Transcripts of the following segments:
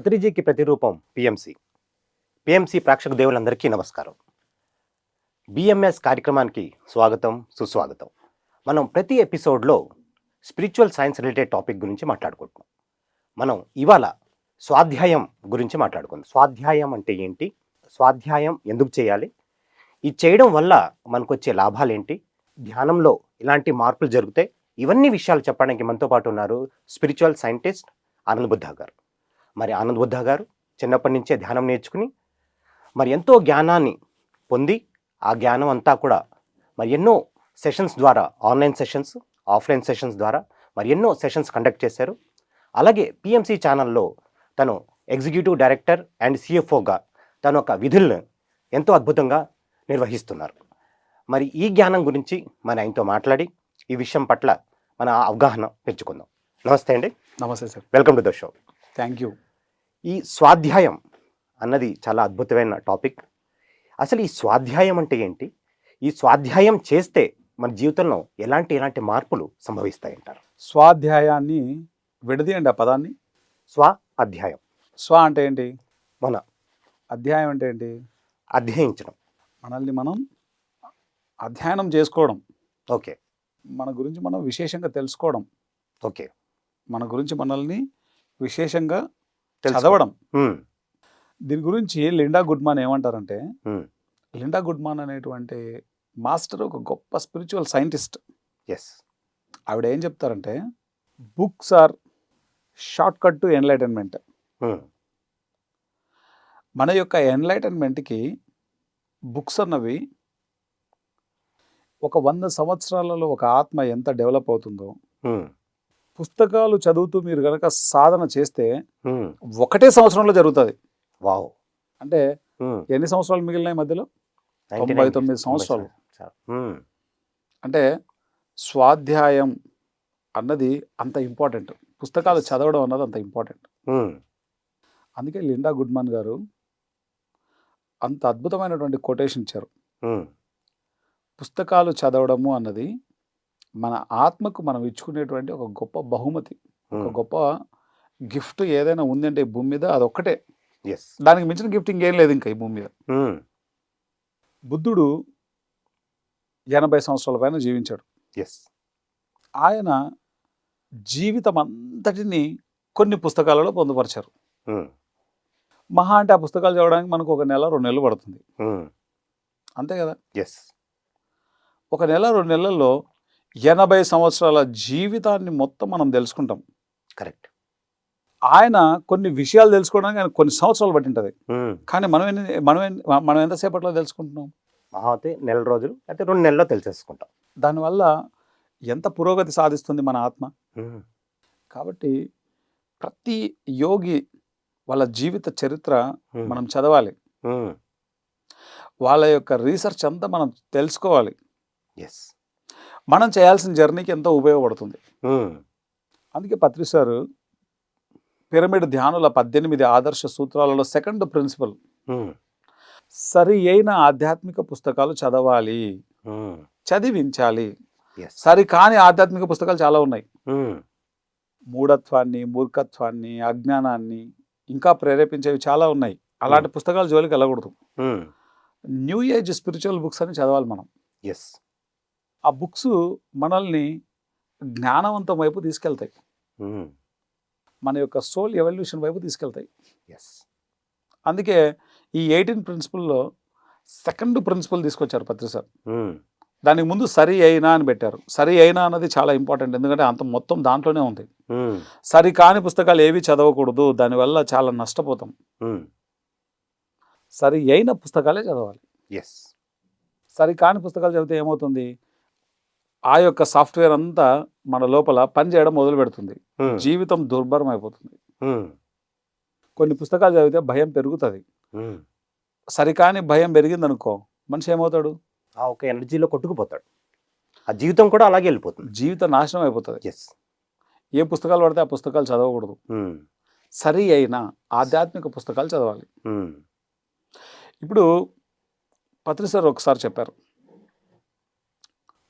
అతిరిజీకి ప్రతిరూపం PMC PMC ప్రేక్షక దేవులందరికీ నమస్కారం. బిఎంఎస్ కార్యక్రమానికి స్వాగతం సుస్వాగతం. మనం ప్రతి ఎపిసోడ్లో స్పిరిచువల్ సైన్స్ రిలేటెడ్ టాపిక్ గురించి మాట్లాడుకుంటున్నాం. మనం ఇవాళ స్వాధ్యాయం గురించి మాట్లాడుకుందాం. స్వాధ్యాయం అంటే ఏంటి? స్వాధ్యాయం ఎందుకు చేయాలి? ఇది చేయడం వల్ల మనకు వచ్చే లాభాలు ఏంటి ధ్యానంలో ఇలాంటి మార్పులు జరిగితే ఇవన్నీ విషయాలు చెప్పడానికి మనతో పాటు ఉన్నారు స్పిరిచువల్ సైంటిస్ట్ ఆనంద్ బుద్ధా గారు మరి ఆనంద్ బుద్ధ గారు? చిన్నప్పటి నుంచే ధ్యానం నేర్చుకుని మరి ఎంతో జ్ఞానాన్ని పొంది ఆ జ్ఞానం అంతా కూడా మరి ఎన్నో సెషన్స్ ద్వారా ఆన్లైన్ సెషన్స్ ఆఫ్లైన్ సెషన్స్ ద్వారా మరి ఎన్నో సెషన్స్ కండక్ట్ చేశారు. అలాగే పిఎంసి ఛానల్లో తను ఎగ్జిక్యూటివ్ డైరెక్టర్ అండ్ సిఎఫ్ఓగా తను ఒక విధులను ఎంతో అద్భుతంగా నిర్వహిస్తున్నారు. మరి ఈ జ్ఞానం గురించి మన ఆయనతో మాట్లాడి ఈ విషయం పట్ల మన అవగాహన పెంచుకుందాం. నమస్తే అండి. నమస్తే sir. Welcome to the show. Thank you. ఈ స్వాధ్యాయం అన్నది చాలా అద్భుతమైన టాపిక్. అసలు ఈ స్వాధ్యాయం అంటే ఏంటి? ఈ స్వాధ్యాయం చేస్తే మన జీవితంలో ఎలాంటి ఎలాంటి మార్పులు సంభవిస్తాయంటారు? స్వాధ్యాయాన్ని విడదీయండి ఆ పదాన్ని. స్వ అధ్యాయం. స్వ అంటే ఏంటి? మన. అధ్యాయం అంటే ఏంటి? అధ్యయించడం. మనల్ని మనం అధ్యయనం చేసుకోవడం. ఓకే. మన గురించి మనం విశేషంగా తెలుసుకోవడం. ఓకే. మన గురించి మనల్ని విశేషంగా. చదవడం. దీని గురించి లిండా గుడ్మాన్ ఏమంటారంటే. లిండా గుడ్మాన్ అనేటువంటి మాస్టర్ ఒక గొప్ప స్పిరిచువల్ సైంటిస్ట్. ఎస్ ఆవిడ ఏం చెప్తారంటే books are short cut to enlightenment. మన యొక్క ఎన్లైటన్మెంట్కి బుక్స్ అన్నవి ఒక వంద సంవత్సరాలలో ఒక ఆత్మ ఎంత డెవలప్ అవుతుందో పుస్తకాలు చదువుతూ మీరు కనుక సాధన చేస్తే. ఒకటే సంవత్సరంలో జరుగుతుంది. వావ్. అంటే. ఎన్ని సంవత్సరాలు మిగిలినాయి మధ్యలో? 99, తొంభై తొమ్మిది సంవత్సరాలు. అంటే స్వాధ్యాయం అన్నది అంత ఇంపార్టెంట్. పుస్తకాలు చదవడం అన్నది అంత ఇంపార్టెంట్. అందుకే లిండా గుడ్మాన్ గారు అంత అద్భుతమైనటువంటి కొటేషన్ ఇచ్చారు. పుస్తకాలు చదవడము అన్నది మన ఆత్మకు మనం ఇచ్చుకునేటువంటి ఒక గొప్ప బహుమతి ఒక హ్మ్. గొప్ప గిఫ్ట్ ఏదైనా ఉందంటే ఈ భూమి మీద అదొక్కటే. ఎస్ దానికి మించిన గిఫ్ట్ ఇంకేం లేదు ఇంకా ఈ భూమి మీద. హ్మ్, బుద్ధుడు ఎనభై సంవత్సరాల పైన జీవించాడు. ఎస్ ఆయన జీవితం అంతటిని కొన్ని పుస్తకాలలో పొందుపరిచారు. హ్మ్, మహా అంటే ఆ పుస్తకాలు చదవడానికి మనకు ఒక నెల రెండు నెలలు పడుతుంది. అంతే కదా? ఎస్ ఒక నెల రెండు నెలల్లో ఎనభై సంవత్సరాల జీవితాన్ని మొత్తం మనం తెలుసుకుంటాం. కరెక్ట్. ఆయన కొన్ని విషయాలు తెలుసుకోవడానికి ఆయన కొన్ని సంవత్సరాలు పట్టింటది. కానీ మనం మనం మనం ఎంతసేపట్లో తెలుసుకుంటున్నాం? మహా అయితే నెల రోజులు అయితే రెండు నెలల్లో తెలిసేసుకుంటాం. దానివల్ల ఎంత పురోగతి సాధిస్తుంది మన ఆత్మ? కాబట్టి ప్రతి యోగి వాళ్ళ జీవిత చరిత్ర మనం చదవాలి. వాళ్ళ యొక్క రీసెర్చ్ అంతా మనం తెలుసుకోవాలి. ఎస్ మనం చేయాల్సిన జర్నీకి ఎంతో ఉపయోగపడుతుంది. అందుకే పత్రి సార్ పిరమిడ్ ధ్యానుల పద్దెనిమిది ఆదర్శ సూత్రాలలో సెకండ్ ప్రిన్సిపల్. సరి అయిన ఆధ్యాత్మిక పుస్తకాలు చదవాలి. చదివించాలి. సరి కాని ఆధ్యాత్మిక పుస్తకాలు చాలా ఉన్నాయి. మూఢత్వాన్ని మూర్ఖత్వాన్ని అజ్ఞానాన్ని ఇంకా ప్రేరేపించేవి చాలా ఉన్నాయి. అలాంటి పుస్తకాలు జోలికి వెళ్ళకూడదు. న్యూ ఏజ్ స్పిరిచువల్ బుక్స్ అని చదవాలి మనం. ఎస్ ఆ బుక్స్ మనల్ని జ్ఞానవంతం వైపు తీసుకెళ్తాయి. మన యొక్క సోల్ ఎవల్యూషన్ వైపు తీసుకెళ్తాయి. ఎస్ అందుకే ఈ ఎయిటీన్ ప్రిన్సిపల్లో సెకండ్ ప్రిన్సిపల్ తీసుకొచ్చారు పత్రి సార్. దానికి ముందు సరి అయినా అని పెట్టారు. సరి అయినా అన్నది చాలా ఇంపార్టెంట్. ఎందుకంటే అంత మొత్తం దాంట్లోనే ఉంది. సరి కాని పుస్తకాలు ఏవి చదవకూడదు. దానివల్ల చాలా నష్టపోతాం. సరి అయిన పుస్తకాలే చదవాలి. ఎస్ సరి కాని పుస్తకాలు చదివితే ఏమవుతుంది? ఆ యొక్క సాఫ్ట్వేర్ అంతా మన లోపల పనిచేయడం మొదలు పెడుతుంది జీవితం దుర్భరం అయిపోతుంది కొన్ని పుస్తకాలు చదివితే భయం పెరుగుతుంది. సరికాని భయం పెరిగిందనుకో మనిషి ఏమవుతాడు? ఆ ఒక ఎనర్జీలో కొట్టుకుపోతాడు. ఆ జీవితం కూడా అలాగే వెళ్ళిపోతుంది. జీవిత నాశనం అయిపోతుంది. ఎస్. ఏ పుస్తకాలు పడితే ఆ పుస్తకాలు చదవకూడదు. సరి అయిన ఆధ్యాత్మిక పుస్తకాలు చదవాలి. ఇప్పుడు పత్రి సార్ ఒకసారి చెప్పారు.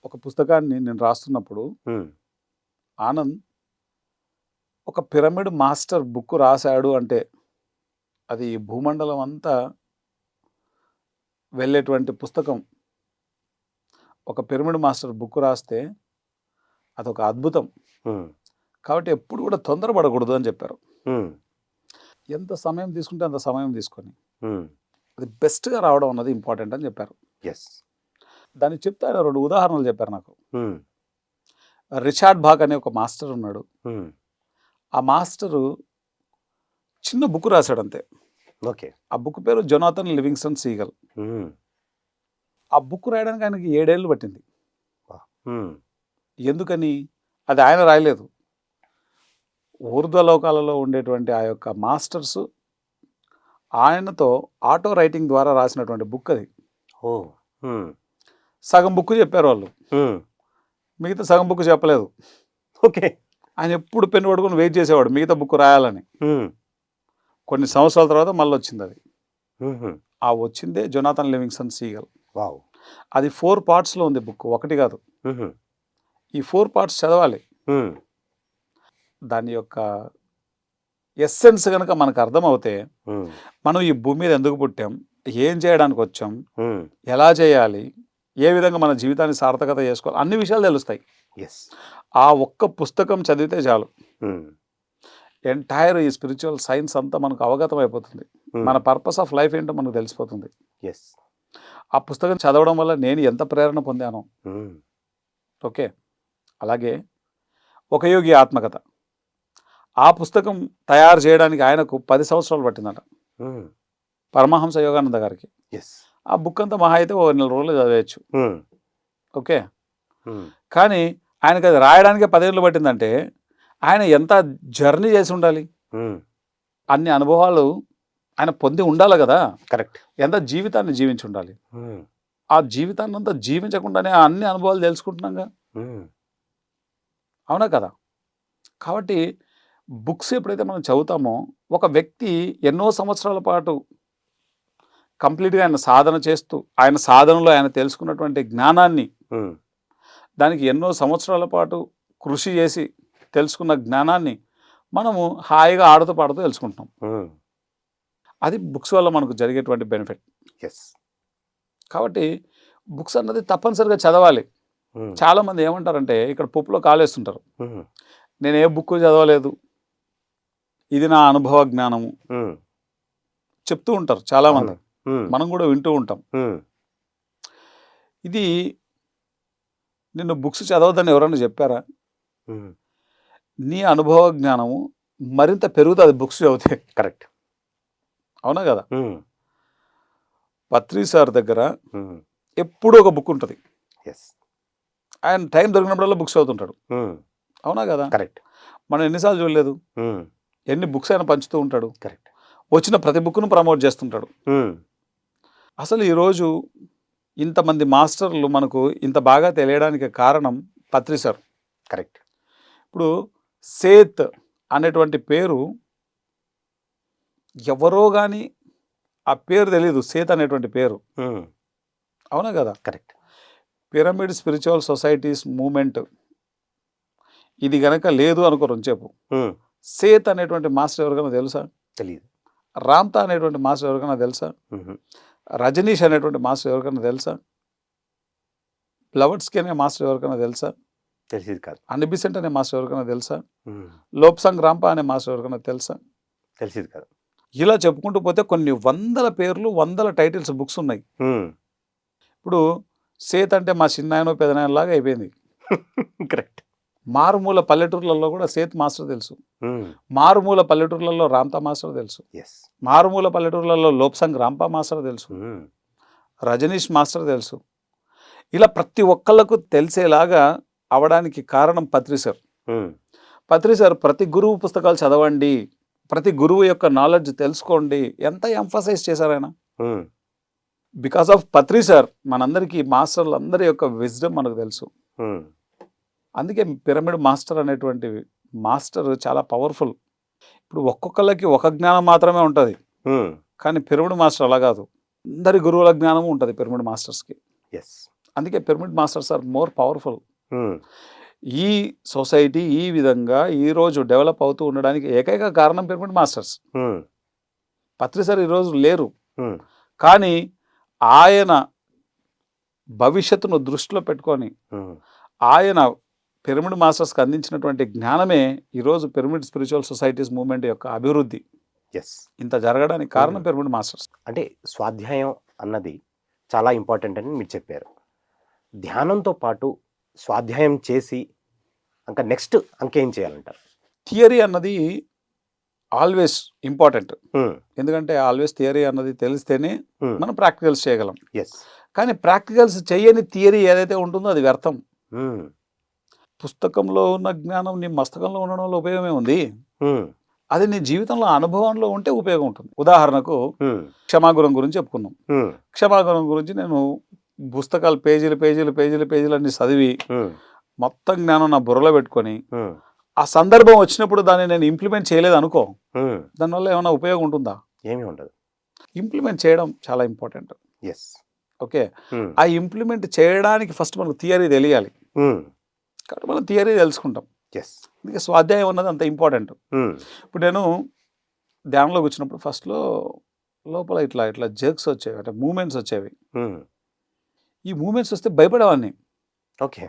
ఒక పుస్తకాన్ని నేను రాస్తున్నప్పుడు ఆనంద్ ఒక పిరమిడ్ మాస్టర్ బుక్ రాశాడు అంటే అది భూమండలం అంతా వెళ్ళేటువంటి పుస్తకం. ఒక పిరమిడ్ మాస్టర్ బుక్ రాస్తే అదొక అద్భుతం. కాబట్టి ఎప్పుడు కూడా తొందరపడకూడదు అని చెప్పారు. ఎంత సమయం తీసుకుంటే అంత సమయం తీసుకొని అది బెస్ట్గా రావడం అన్నది ఇంపార్టెంట్ అని చెప్పారు. ఎస్ దాన్ని చెప్తే ఆయన రెండు ఉదాహరణలు చెప్పారు నాకు. రిచార్డ్ బాగ్ అనే ఒక మాస్టర్ ఉన్నాడు. ఆ మాస్టరు చిన్న బుక్ రాశాడు అంతే ఓకే. ఆ బుక్ పేరు జొనాథన్ లివింగ్స్టన్ సీగల్. ఆ బుక్ రాయడానికి ఆయనకి ఏడేళ్ళు పట్టింది. ఎందుకని? అది ఆయన రాయలేదు. ఊర్ధ్వలోకాలలో ఉండేటువంటి ఆ యొక్క మాస్టర్స్ ఆయనతో ఆటో రైటింగ్ ద్వారా రాసినటువంటి బుక్ అది. ఓ సగం బుక్ చెప్పారు వాళ్ళు. మిగతా సగం బుక్ చెప్పలేదు. ఓకే. ఆయన ఎప్పుడు పెన్ను పడుకొని వెయిట్ చేసేవాడు మిగతా బుక్ రాయాలని. కొన్ని సంవత్సరాల తర్వాత మళ్ళీ వచ్చింది అది. ఆ వచ్చిందే జొనాథన్ లివింగ్సన్ సీగల్. వావ్. అది ఫోర్ పార్ట్స్లో ఉంది బుక్ ఒకటి కాదు. ఈ ఫోర్ పార్ట్స్ చదవాలి. దాని యొక్క ఎస్సెన్స్ కనుక మనకు అర్థమవుతే మనం ఈ భూమి మీద ఎందుకు పుట్టాం ఏం చేయడానికి వచ్చాం ఎలా చేయాలి ఏ విధంగా మన జీవితాన్ని సార్థకత చేసుకోవాలి? అన్ని విషయాలు తెలుస్తాయి. ఎస్ ఆ ఒక్క పుస్తకం చదివితే చాలు. ఎంటైర్ ఈ స్పిరిచువల్ సైన్స్ అంతా మనకు అవగతం అయిపోతుంది. ఉమ్, మన పర్పస్ ఆఫ్ లైఫ్ ఏంటో మనకు తెలిసిపోతుంది. ఎస్ ఆ పుస్తకం చదవడం వల్ల నేను ఎంత ప్రేరణ పొందాను. Um, okay? అలాగే ఒక యోగి ఆత్మకథ. ఆ పుస్తకం తయారు చేయడానికి ఆయనకు పది సంవత్సరాలు పట్టిందట. పరమహంస యోగానంద గారికి. ఎస్ ఆ బుక్ అంతా మహా అయితే ఓ నెల రోజులు చదివేయచ్చు. ఉమ్, ఓకే? కానీ ఆయనకు అది రాయడానికే పదేళ్ళు పట్టిందంటే ఆయన ఎంత జర్నీ చేసి ఉండాలి? అన్ని అనుభవాలు ఆయన పొంది ఉండాలి కదా? కరెక్ట్. ఎంత జీవితాన్ని జీవించి ఉండాలి? ఆ జీవితాన్ని అంతా జీవించకుండానే ఆ అన్ని అనుభవాలు తెలుసుకుంటున్నాగా అవునా కదా? కాబట్టి బుక్స్ ఎప్పుడైతే మనం చదువుతామో ఒక వ్యక్తి ఎన్నో సంవత్సరాల పాటు కంప్లీట్గా ఆయన సాధన చేస్తూ ఆయన సాధనలో ఆయన తెలుసుకున్నటువంటి జ్ఞానాన్ని దానికి ఎన్నో సంవత్సరాల పాటు కృషి చేసి తెలుసుకున్న జ్ఞానాన్ని మనము హాయిగా ఆడుతూ పాడుతూ తెలుసుకుంటాం అది బుక్స్ వల్ల మనకు జరిగేటువంటి బెనిఫిట్. ఎస్ కాబట్టి బుక్స్ అన్నది తప్పనిసరిగా చదవాలి. చాలామంది ఏమంటారంటే ఇక్కడ పుప్పులో కాలేస్తుంటారు. నేను ఏ బుక్ చదవలేదు. ఇది నా అనుభవ జ్ఞానము. చెప్తూ ఉంటారు చాలామంది. మనం కూడా వింటూ ఉంటాం. ఇది నిన్ను బుక్స్ చదవద్దని ఎవరైనా చెప్పారా? నీ అనుభవ జ్ఞానము మరింత పెరుగుతుంది బుక్స్ చదివితే. కరెక్ట్. అవునా కదా? పత్రి సార్ దగ్గర ఎప్పుడూ ఒక బుక్ ఉంటుంది. ఎస్. ఆయన టైం దొరికినప్పుడల్లా బుక్స్ చదువుతుంటాడు. అవునా కదా? కరెక్ట్. మనం ఎన్నిసార్లు చూడలేదు? ఎన్ని బుక్స్ ఆయన పంచుతూ ఉంటాడు? కరెక్ట్. వచ్చిన ప్రతి బుక్ను ప్రమోట్ చేస్తుంటాడు. అసలు ఈరోజు ఇంతమంది మాస్టర్లు మనకు ఇంత బాగా తెలియడానికి కారణం పత్రి సార్. కరెక్ట్. ఇప్పుడు సేత్ అనేటువంటి పేరు ఎవరో కానీ ఆ పేరు తెలీదు సేత్ అనేటువంటి పేరు. అవునా కదా? Correct. Pyramid spiritual societies movement ఇది గనక లేదు అనుకోరు చెప్పు సేత్ అనేటువంటి మాస్టర్ ఎవరికైనా తెలుసా? తెలియదు రామ్తా అనేటువంటి మాస్టర్ ఎవరికైనా తెలుసా? రజనీష్ అనేటువంటి మాస్టర్ ఎవరికైనా తెలుసా? ఫ్లవర్స్కి అనే మాస్టర్ ఎవరికైనా తెలుసా? తెలిసేది కాదు. అనిబిసెంట్ అనే మాస్టర్ ఎవరికైనా తెలుసా? లోప్సంగ్ రాంపా అనే మాస్టర్ ఎవరికైనా తెలుసా? తెలిసేది కాదు. ఇలా చెప్పుకుంటూ పోతే కొన్ని వందల పేర్లు వందల టైటిల్స్ బుక్స్ ఉన్నాయి. ఇప్పుడు సేత్ అంటే మా చిన్నాయనో పెదనాయన లాగా అయిపోయింది. కరెక్ట్. మారుమూల పల్లెటూర్లలో కూడా సేత్ మాస్టర్ తెలుసు. మారుమూల పల్లెటూర్లలో రాంతా మాస్టర్ తెలుసు. మారుమూల పల్లెటూర్లలో లోప్సంగ్ రాంపా మాస్టర్ తెలుసు. రజనీష్ మాస్టర్ తెలుసు. ఇలా ప్రతి ఒక్కళ్ళకు తెలిసేలాగా అవడానికి కారణం పత్రి సార్. పత్రి సార్ ప్రతి గురువు పుస్తకాలు చదవండి ప్రతి గురువు యొక్క నాలెడ్జ్ తెలుసుకోండి ఎంత ఎంఫసైజ్ చేశారు ఆయన? బికాస్ ఆఫ్ పత్రి సార్ మనందరికీ మాస్టర్లు అందరి యొక్క విజ్డమ్ మనకు తెలుసు. అందుకే పిరమిడ్ మాస్టర్ అనేటువంటి మాస్టర్ చాలా పవర్ఫుల్. ఇప్పుడు ఒక్కొక్కళ్ళకి ఒక జ్ఞానం మాత్రమే ఉంటుంది. కానీ పిరమిడ్ మాస్టర్ అలా కాదు. అందరి గురువుల జ్ఞానము ఉంటుంది పిరమిడ్ మాస్టర్స్కి. ఎస్ అందుకే pyramid masters are more powerful. ఈ సొసైటీ ఈ విధంగా ఈ రోజు డెవలప్ అవుతూ ఉండడానికి ఏకైక కారణం పిరమిడ్ మాస్టర్స్. ఉమ్, పత్రి సార్ ఈరోజు లేరు. కానీ ఆయన భవిష్యత్తును దృష్టిలో పెట్టుకొని ఆయన పిరమిడ్ మాస్టర్స్కి అందించినటువంటి జ్ఞానమే ఈరోజు పిరమిడ్ స్పిరిచువల్ సొసైటీస్ మూవ్మెంట్ యొక్క అభివృద్ధి. ఎస్. ఇంత జరగడానికి కారణం. Pyramid masters. అంటే స్వాధ్యాయం అన్నది చాలా ఇంపార్టెంట్ అని మీరు చెప్పారు. ధ్యానంతో పాటు స్వాధ్యాయం చేసి ఇంకా నెక్స్ట్ ఇంకేం చేయాలంటారు? థియరీ అన్నది ఆల్వేస్ ఇంపార్టెంట్. ఎందుకంటే ఆల్వేస్ థియరీ అన్నది తెలిస్తేనే మనం ప్రాక్టికల్స్ చేయగలం. ఎస్. కానీ ప్రాక్టికల్స్ చేయని థియరీ ఏదైతే ఉంటుందో అది వ్యర్థం. పుస్తకంలో ఉన్న జ్ఞానం నీ మస్తకంలో ఉండడం వల్ల ఉపయోగమే ఉంది. అది నీ జీవితంలో అనుభవంలో ఉంటే ఉపయోగం ఉంటుంది. ఉదాహరణకు క్షమాగుణం గురించి చెప్పుకున్నాం క్షమాగుణం గురించి నేను పుస్తకాలు పేజీలు పేజీలు పేజీలు పేజీలు అన్ని చదివి మొత్తం జ్ఞానం నా బుర్రలో పెట్టుకొని ఆ సందర్భం వచ్చినప్పుడు దాన్ని నేను ఇంప్లిమెంట్ చేయలేదు అనుకో దానివల్ల ఏమైనా ఉపయోగం ఉంటుందా? ఏమీ ఉండదు. ఇంప్లిమెంట్ చేయడం చాలా ఇంపార్టెంట్ ఎస్ ఓకే? ఆ ఇంప్లిమెంట్ చేయడానికి ఫస్ట్ మనకు థియరీ తెలియాలి. కాబట్టి మనం థియరీ తెలుసుకుంటాం. ఎస్ అందుకే స్వాధ్యాయం అన్నది అంత ఇంపార్టెంట్ ఉమ్, ఇప్పుడు నేను ధ్యానంలో కూర్చున్నప్పుడు ఫస్ట్లో లోపల ఇట్లా ఇట్లా జర్క్స్ వచ్చేవి అంటే మూమెంట్స్ వచ్చేవి. ఉమ్, ఈ మూమెంట్స్ వస్తే భయపడేవాడిని ఓకే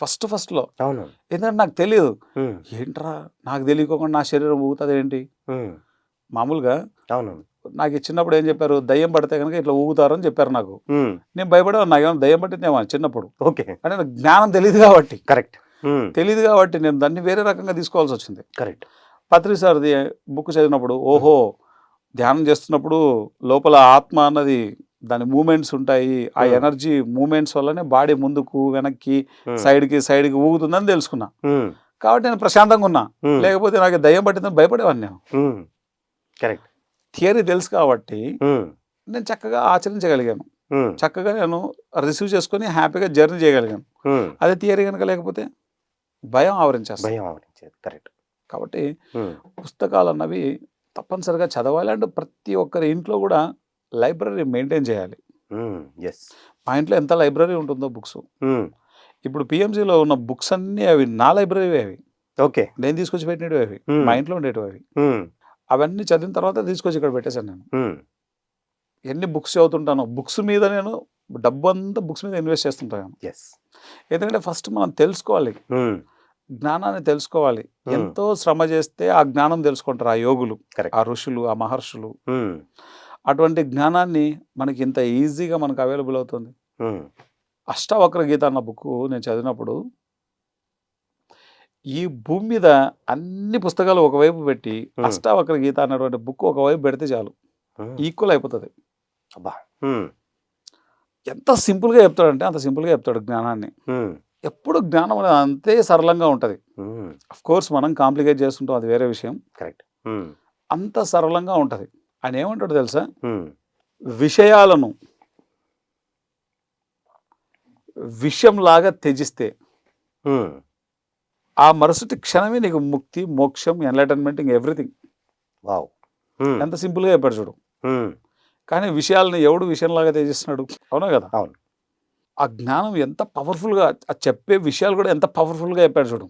ఫస్ట్ ఫస్ట్లో అవును. ఎందుకంటే నాకు తెలియదు ఉమ్, ఏంట్రా? నాకు తెలియకోకుండా నా శరీరం ఊగుతుంది ఏంటి మామూలుగా అవును నాకు చిన్నప్పుడు ఏం చెప్పారు? దయ్యం పడితే కనుక ఇట్లా ఊగుతారని చెప్పారు నాకు. నేను భయపడేవాడిని. నాకు ఏమైనా దయ్యం పట్టిందేమో చిన్నప్పుడు. ఓకే. అంటే నాకు జ్ఞానం తెలియదు కాబట్టి. కరెక్ట్. తెలియదు కాబట్టి నేను దాన్ని వేరే రకంగా తీసుకోవాల్సి వచ్చింది. కరెక్ట్. పత్రి సార్ది బుక్ చదివినప్పుడు ఓహో ధ్యానం చేస్తున్నప్పుడు లోపల ఆత్మ అన్నది దాని మూమెంట్స్ ఉంటాయి. ఆ. ఎనర్జీ మూమెంట్స్ వల్లనే బాడీ ముందుకు వెనక్కి సైడ్కి సైడ్కి ఊగుతుందని తెలుసుకున్నా. కాబట్టి నేను ప్రశాంతంగా ఉన్నా. లేకపోతే నాకు దయ్యం పట్టిందని భయపడేవాడిని నేను. కరెక్ట్. థియరీ తెలుసు కాబట్టి నేను చక్కగా ఆచరించగలిగాను. చక్కగా నేను రిసీవ్ చేసుకొని హ్యాపీగా జర్నీ చేయగలిగాను. అదే థియరీ కనుక లేకపోతే భయం ఆవరించేస్తాను భయం ఆవరించేది. కరెక్ట్. కాబట్టి పుస్తకాలు అన్నవి తప్పనిసరిగా చదవాలి అండ్ ప్రతి ఒక్కరి ఇంట్లో కూడా లైబ్రరీ మెయింటైన్ చేయాలి. ఎస్. మా ఇంట్లో ఎంత లైబ్రరీ ఉంటుందో బుక్స్. ఇప్పుడు పిఎంసీలో ఉన్న బుక్స్ అన్నీ అవి నా లైబ్రరీ అవి. ఓకే. నేను తీసుకొచ్చి పెట్టినవి అవి. మా ఇంట్లో ఉండేటివి అవి. అవన్నీ చదివిన తర్వాత తీసుకొచ్చి ఇక్కడ పెట్టేశాను నేను. ఎన్ని బుక్స్ చదువుతుంటానో బుక్స్ మీద నేను డబ్బు అంతా బుక్స్ మీద ఇన్వెస్ట్ చేస్తుంటాను. ఎస్ ఎందుకంటే ఫస్ట్ మనం తెలుసుకోవాలి. జ్ఞానాన్ని తెలుసుకోవాలి. ఎంతో శ్రమ చేస్తే ఆ జ్ఞానం తెలుసుకుంటారు ఆ యోగులు కరెక్ట్ ఆ ఋషులు ఆ మహర్షులు. అటువంటి జ్ఞానాన్ని మనకి ఇంత ఈజీగా మనకు అవైలబుల్ అవుతుంది. అష్టావక్ర గీత అన్న బుక్ నేను చదివినప్పుడు ఈ భూమి మీద అన్ని పుస్తకాలు ఒకవైపు పెట్టి. అష్టావక్ర గీత అన్నటువంటి బుక్ ఒకవైపు పెడితే చాలు. ఈక్వల్ అయిపోతుంది. అబ్బా. ఎంత సింపుల్గా చెప్తాడంటే అంత సింపుల్గా చెప్తాడు జ్ఞానాన్ని. ఎప్పుడు జ్ఞానం అనేది అంతే సరళంగా ఉంటుంది. కోర్స్ మనం కాంప్లికేట్ చేస్తుంటాం అది వేరే విషయం. కరెక్ట్. అంత సరళంగా ఉంటుంది. ఆయన ఏమంటాడు తెలుసా? విషయాలను విషయంలాగా త్యజిస్తే ఆ మరుసటి క్షణమే నీకు ముక్తి మోక్షం ఎన్లైటన్మెంట్ ఇంక ఎవ్రీథింగ్ వావ్. ఎంత సింపుల్గా చెప్పాడు చూడు. కానీ విషయాలను ఎవడు విషయంలాగా త్యజిస్తున్నాడు అవునా కదా? అవును. ఆ జ్ఞానం ఎంత పవర్ఫుల్గా ఆ చెప్పే విషయాలు కూడా ఎంత పవర్ఫుల్గా చెప్పాడు చూడు.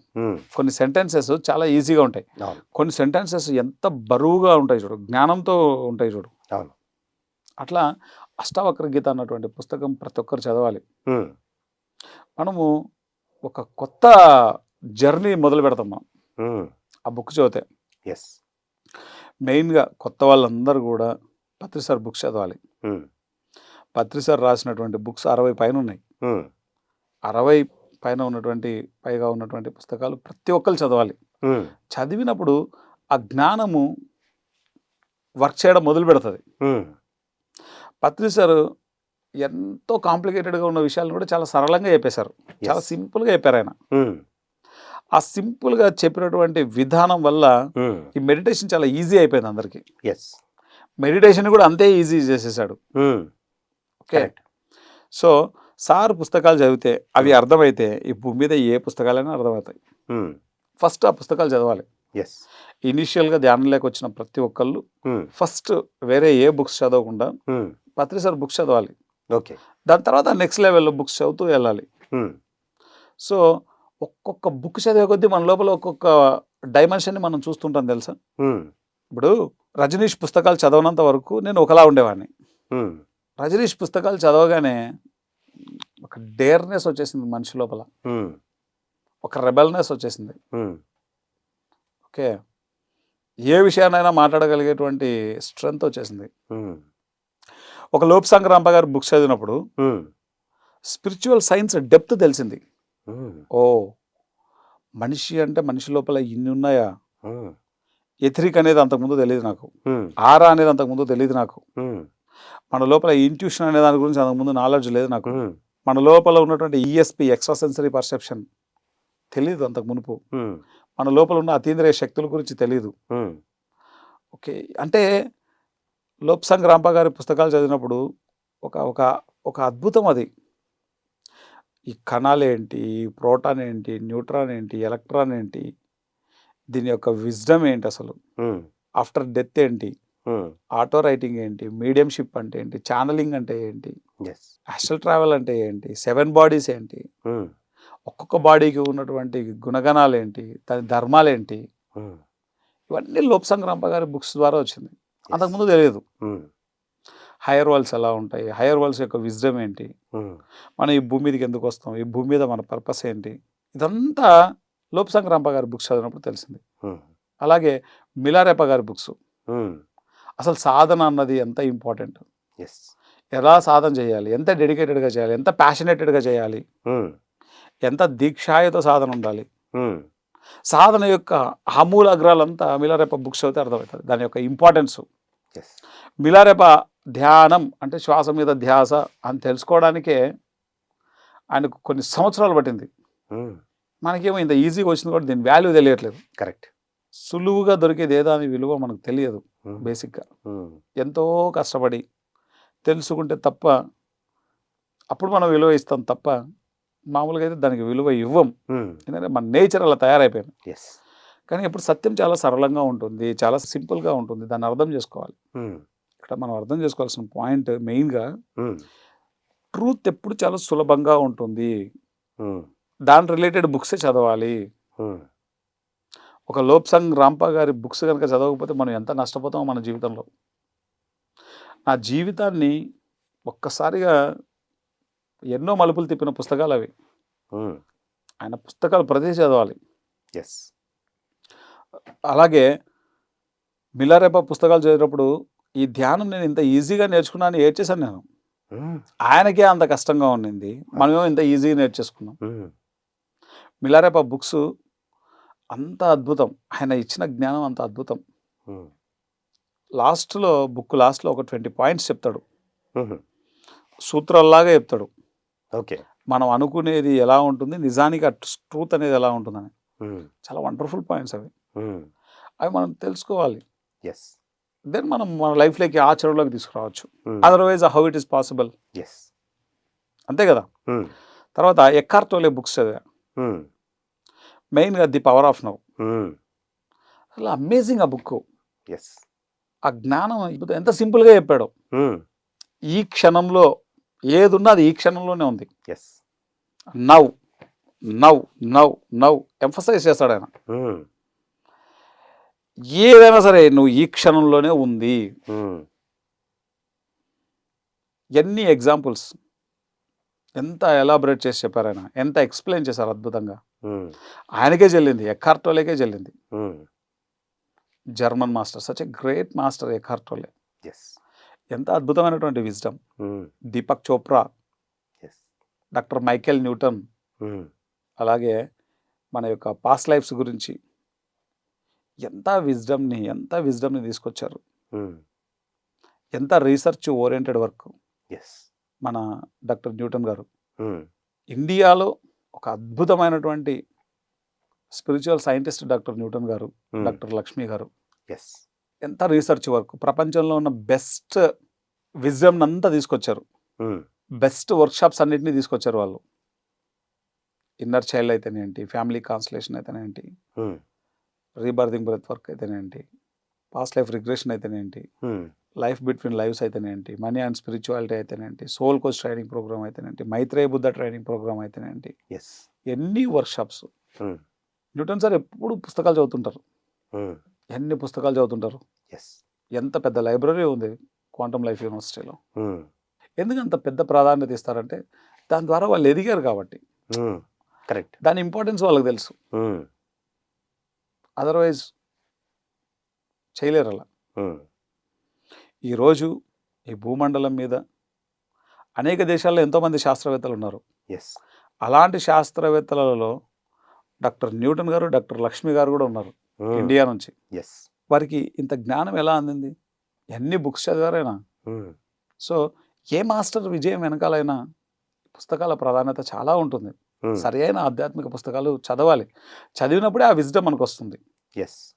కొన్ని సెంటెన్సెస్ చాలా ఈజీగా ఉంటాయి. కొన్ని సెంటెన్సెస్ ఎంత బరువుగా ఉంటాయి చూడు. జ్ఞానంతో ఉంటాయి చూడు. అవును. అట్లా అష్టావక్ర గీత అన్నటువంటి పుస్తకం ప్రతి ఒక్కరు చదవాలి. మనము ఒక కొత్త జర్నీ మొదలు పెడతాం మనం. ఆ బుక్ చదివితే. ఎస్ మెయిన్గా కొత్త వాళ్ళందరూ కూడా పత్రిసార్ బుక్స్ చదవాలి. ఉమ్, పత్రిసార్ రాసినటువంటి బుక్స్ అరవై పైన ఉన్నాయి. అరవై పైన ఉన్నటువంటి పైగా ఉన్నటువంటి పుస్తకాలు ప్రతి ఒక్కరు చదవాలి. చదివినప్పుడు ఆ జ్ఞానము వర్క్ చేయడం మొదలు పెడుతుంది. ఉమ్, పత్రిసారు ఎంతో కాంప్లికేటెడ్గా ఉన్న విషయాలను కూడా చాలా సరళంగా చెప్పేశారు. చాలా. సింపుల్గా చెప్పారు ఆయన. ఆ సింపుల్గా చెప్పినటువంటి విధానం వల్ల ఈ మెడిటేషన్ చాలా ఈజీ అయిపోయింది అందరికీ. ఎస్ మెడిటేషన్ కూడా అంతే ఈజీ చేసేసాడు. ఓకే? సో సార్ పుస్తకాలు చదివితే అవి అర్థమైతే ఈ భూమి మీద ఏ పుస్తకాలైనా అర్థమవుతాయి. ఫస్ట్ ఆ పుస్తకాలు చదవాలి. ఎస్ ఇనీషియల్గా ధ్యానంలోకి వచ్చిన ప్రతి ఒక్కళ్ళు ఫస్ట్ వేరే ఏ బుక్స్ చదవకుండా ఉమ్, పత్రిసార్ బుక్స్ చదవాలి. ఓకే. దాని తర్వాత నెక్స్ట్ లెవెల్లో బుక్స్ చదువుతూ వెళ్ళాలి. సో ఒక్కొక్క బుక్ చదివే కొద్దీ మన లోపల ఒక్కొక్క డైమెన్షన్ని మనం చూస్తుంటాం తెలుసా? ఇప్పుడు రజనీష్ పుస్తకాలు చదవనంత వరకు నేను ఒకలా ఉండేవాడిని. రజనీష్ పుస్తకాలు చదవగానే ఒక డేర్నెస్ వచ్చేసింది మనిషి లోపల. ఒక రెబల్నెస్ వచ్చేసింది. ఓకే. ఏ విషయాన్నైనా మాట్లాడగలిగేటువంటి స్ట్రెంగ్త్ వచ్చేసింది. ఒక లోప్ సంగ్రాంప గారు బుక్స్ చదివినప్పుడు స్పిరిచువల్ సైన్స్ డెప్త్ తెలిసింది. ఓ! మనిషి అంటే మనిషి లోపల ఇన్ని ఉన్నాయా? ఎథరిక్ అనేది అంతకుముందు తెలియదు నాకు. ఆరా అనేది అంతకుముందు తెలియదు నాకు. మన లోపల ఇంట్యూషన్ అనే దాని గురించి అంతకుముందు నాలెడ్జ్ లేదు నాకు. మన లోపల ఉన్నటువంటి ఈఎస్పి ఎక్స్ట్రా సెన్సరీ పర్సెప్షన్ తెలియదు అంతకు మునుపు మన లోపల ఉన్న అతీంద్రియ శక్తుల గురించి తెలియదు ఓకే. అంటే లోప్సంగ్ రాంప గారి పుస్తకాలు చదివినప్పుడు ఒక ఒక ఒక అద్భుతం అది. ఈ కణాలు ఏంటి? ప్రోటాన్ ఏంటి? న్యూట్రాన్ ఏంటి? ఎలక్ట్రాన్ ఏంటి? దీని యొక్క విజ్డమ్ ఏంటి అసలు? ఆఫ్టర్ డెత్ ఏంటి? ఆటో రైటింగ్ ఏంటి? మీడియంషిప్ అంటే ఏంటి? ఛానలింగ్ అంటే ఏంటి? అస్టల్ ట్రావెల్ అంటే ఏంటి? సెవెన్ బాడీస్ ఏంటి? ఒక్కొక్క బాడీకి ఉన్నటువంటి గుణగణాలు ఏంటి? దాని ధర్మాలు ఏంటి? ఇవన్నీ లోప్సంగ్ రాంప గారి బుక్స్ ద్వారా వచ్చింది. అంతకుముందు తెలియదు. హైయర్ వరల్డ్స్ ఎలా ఉంటాయి? హైయర్ వరల్డ్స్ యొక్క విజ్డమ్ ఏంటి? మనం ఈ భూమి మీదకి ఎందుకు వస్తాం? ఈ భూమి మీద మన పర్పస్ ఏంటి? ఇదంతా లోప్సంగ్ రాంప గారి బుక్స్ చదివినప్పుడు తెలిసింది. అలాగే మిలారేప గారి బుక్స్. అసలు సాధన అన్నది ఎంత ఇంపార్టెంట్? yes, ఎలా సాధన చేయాలి? ఎంత డెడికేటెడ్గా చేయాలి? ఎంత ప్యాషనేటెడ్గా చేయాలి? ఎంత దీక్షాయతో సాధన ఉండాలి? సాధన యొక్క అమూల అగ్రాలంతా మిలారేప బుక్స్ చదివితే అర్థమవుతుంది. దాని యొక్క ఇంపార్టెన్స్. మిలారేప ధ్యానం అంటే శ్వాస మీద ధ్యాస అని తెలుసుకోవడానికే ఆయనకు కొన్ని సంవత్సరాలు పట్టింది. మనకేమో ఇంత ఈజీగా వచ్చింది కూడా దీని వాల్యూ తెలియట్లేదు. correct, సులువుగా దొరికేది ఏదో అని విలువ మనకు తెలియదు బేసిక్గా. ఎంతో కష్టపడి తెలుసుకుంటే తప్ప అప్పుడు మనం విలువ ఇస్తాం తప్ప మామూలుగా అయితే దానికి విలువ ఇవ్వం. ఎందుకంటే మన నేచర్ అలా తయారైపోయింది. yes, కానీ ఇప్పుడు సత్యం చాలా సరళంగా ఉంటుంది చాలా సింపుల్గా ఉంటుంది దాన్ని అర్థం చేసుకోవాలి. మనం అర్థం చేసుకోవాల్సిన పాయింట్ మెయిన్గా ట్రూత్ ఎప్పుడు చాలా సులభంగా ఉంటుంది. దాని రిలేటెడ్ బుక్సే చదవాలి. ఒక లోప్సంగ్ రాంపా గారి బుక్స్ కనుక చదవకపోతే మనం ఎంత నష్టపోతామో మన జీవితంలో. నా జీవితాన్ని ఒక్కసారిగా ఎన్నో మలుపులు తిప్పిన పుస్తకాలు అవి. ఆయన పుస్తకాలు ప్రతి చదవాలి. yes, అలాగే మిలారేప పుస్తకాలు చదివినప్పుడు ఈ ధ్యానం నేను ఇంత ఈజీగా నేర్చుకున్నాను ఏడ్చేసాను నేను. ఆయనకే అంత కష్టంగా ఉండింది. మనమేమో ఇంత ఈజీగా నేర్చేసుకున్నాం. మిలారేప బుక్స్ అంత అద్భుతం. ఆయన ఇచ్చిన జ్ఞానం అంత అద్భుతం. లాస్ట్లో బుక్ లాస్ట్లో ఒక ట్వంటీ పాయింట్స్ చెప్తాడు. సూత్రాల్లాగా చెప్తాడు. ఓకే. మనం అనుకునేది ఎలా ఉంటుంది నిజానికి ఆ ట్రూత్ అనేది ఎలా ఉంటుందని. చాలా వండర్ఫుల్ పాయింట్స్ అవి. అవి మనం తెలుసుకోవాలి. Yes, దెన్ మనం మన లైఫ్లోకి ఆచరణలోకి తీసుకురావచ్చు. Otherwise how it is possible yes, అంతే కదా? ఉమ్, తర్వాత ఎక్కార్టోలే బుక్స్ చదివా? మెయిన్గా ది పవర్ ఆఫ్ నవ్ అసలు అమేజింగ్ ఆ బుక్ yes, ఆ జ్ఞానం ఇప్పుడు ఎంత సింపుల్గా చెప్పాడు. ఉమ్, ఈ క్షణంలో ఏది ఉన్నా అది ఈ క్షణంలోనే ఉంది. Yes, now now now now emphasise చేస్తాడు ఆయన. ఉమ్, ఏదైనా సరే నువ్వు ఈ క్షణంలోనే ఉంది. ఎన్ని ఎగ్జాంపుల్స్. ఎంత ఎలాబరేట్ చేసి చెప్పారు ఆయన. ఎంత ఎక్స్ప్లెయిన్ చేశారు అద్భుతంగా. ఆయనకే చెల్లింది ఎక్కార్టోలేకే చెల్లింది. German master such a great master Eckhart Tolle ఎంత అద్భుతమైనటువంటి wisdom. Deepak Chopra doctor Michael Newton అలాగే మన యొక్క పాస్ట్ లైఫ్స్ గురించి ఎంత విజ్డమ్ని ఎంత విజ్డమ్ని తీసుకొచ్చారు. ఎంత రీసెర్చ్ ఓరియంటెడ్ వర్క్ yes, మన డాక్టర్ న్యూటన్ గారు. ఇండియాలో ఒక అద్భుతమైనటువంటి spiritual scientist doctor Newton garu doctor Lakshmi garu. yes, ఎంత రీసెర్చ్ వర్క్ ప్రపంచంలో ఉన్న బెస్ట్ విజ్డమ్ అంతా తీసుకొచ్చారు. బెస్ట్ వర్క్షాప్స్ అన్నిటిని తీసుకొచ్చారు వాళ్ళు. ఇన్నర్ చైల్డ్ అయితేనేంటి ఫ్యామిలీ కాన్స్లేషన్ అయితేనేంటి. ఉమ్, రీబర్దింగ్ బ్రెత్ వర్క్ అయితేనేంటి పాస్ట్ లైఫ్ రిగ్రెషన్ అయితేనేంటి లైఫ్ బిట్వీన్ లైఫ్స్ అయితేనేంటి మనీ అండ్ స్పిరిచువాలిటీ అయితేనేంటి సోల్ కోచ్ ట్రైనింగ్ ప్రోగ్రామ్ అయితేనేంటి మైత్రేయ బుద్ధ ట్రైనింగ్ ప్రోగ్రామ్ అయితేనేంటి yes, ఎన్ని వర్క్షాప్స్ న్యూటన్ సార్ ఎప్పుడు పుస్తకాలు చదువుతుంటారు? ఎన్ని పుస్తకాలు చదువుతుంటారు? ఎస్ ఎంత పెద్ద లైబ్రరీ ఉంది క్వాంటమ్ లైఫ్ యూనివర్సిటీలో? ఎందుకు అంత పెద్ద ప్రాధాన్యత ఇస్తారంటే దాని ద్వారా వాళ్ళు ఎదిగారు కాబట్టి. కరెక్ట్. దాని ఇంపార్టెన్స్ వాళ్ళకి తెలుసు. అదర్వైజ్ చేయలేరు అలా ఈరోజు ఈ భూమండలం మీద అనేక దేశాల్లో ఎంతోమంది శాస్త్రవేత్తలు ఉన్నారు. ఎస్ అలాంటి శాస్త్రవేత్తలలో doctor Newton garu doctor Lakshmi garu కూడా ఉన్నారు ఇండియా నుంచి. ఎస్ వారికి ఇంత జ్ఞానం ఎలా అందింది? ఎన్ని బుక్స్ చదివారైనా? సో ఏ మాస్టర్ విజయం వెనకాలైనా పుస్తకాల ప్రాధాన్యత చాలా ఉంటుంది. సరి అయిన ఆధ్యాత్మిక పుస్తకాలు చదవాలి. చదివినప్పుడే ఆ విజ్డమ్ మనకు వస్తుంది ఎస్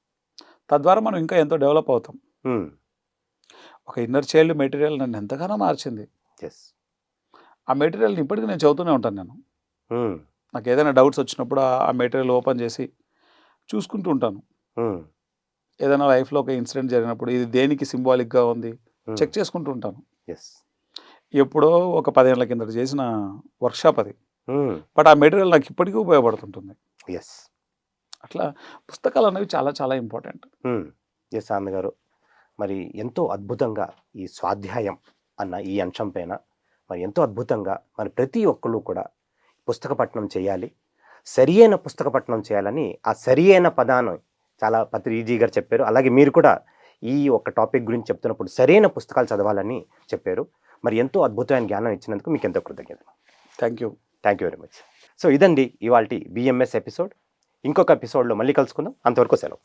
తద్వారా మనం ఇంకా ఎంతో డెవలప్ అవుతాం. ఒక ఇన్నర్ చైల్డ్ మెటీరియల్ నన్ను ఎంతగానో మార్చింది. ఎస్ ఆ మెటీరియల్ని ఇప్పటికీ నేను చదువుతూనే ఉంటాను నేను. నాకు ఏదైనా డౌట్స్ వచ్చినప్పుడు ఆ- మెటీరియల్ ఓపెన్ చేసి చూసుకుంటూ ఉంటాను. ఏదైనా లైఫ్లో ఒక ఇన్సిడెంట్ జరిగినప్పుడు ఇది దేనికి సింబాలిక్గా ఉంది చెక్ చేసుకుంటూ ఉంటాను. ఎస్ ఎప్పుడో ఒక పదేళ్ళ కిందట చేసిన వర్క్షాప్ అది. బట్ ఆ మెటీరియల్ నాకు ఇప్పటికీ ఉపయోగపడుతుంటుంది. ఎస్ అట్లా పుస్తకాలు అనేవి చాలా చాలా ఇంపార్టెంట్. ఎస్ గారు మరి ఎంతో అద్భుతంగా ఈ స్వాధ్యాయం అన్న ఈ అంశం పైన మరి ఎంతో అద్భుతంగా మరి ప్రతి ఒక్కళ్ళు కూడా పుస్తక పఠనం చేయాలి. సరి అయిన పుస్తక పఠనం చేయాలని ఆ సరి అయిన పదాన్ని చాలా పత్రి ఈజీ గారు చెప్పారు. అలాగే మీరు కూడా ఈ ఒక టాపిక్ గురించి చెప్తున్నప్పుడు సరైన పుస్తకాలు చదవాలని చెప్పారు. మరి ఎంతో అద్భుతమైన జ్ఞానం ఇచ్చినందుకు మీకు ఎంతో కృతజ్ఞతలు. Thank you thank you very much. So ఇదండి ఇవాళ బిఎంఎస్ ఎపిసోడ్. ఇంకొక ఎపిసోడ్లో మళ్ళీ కలుసుకుందాం. అంతవరకు సెలవు.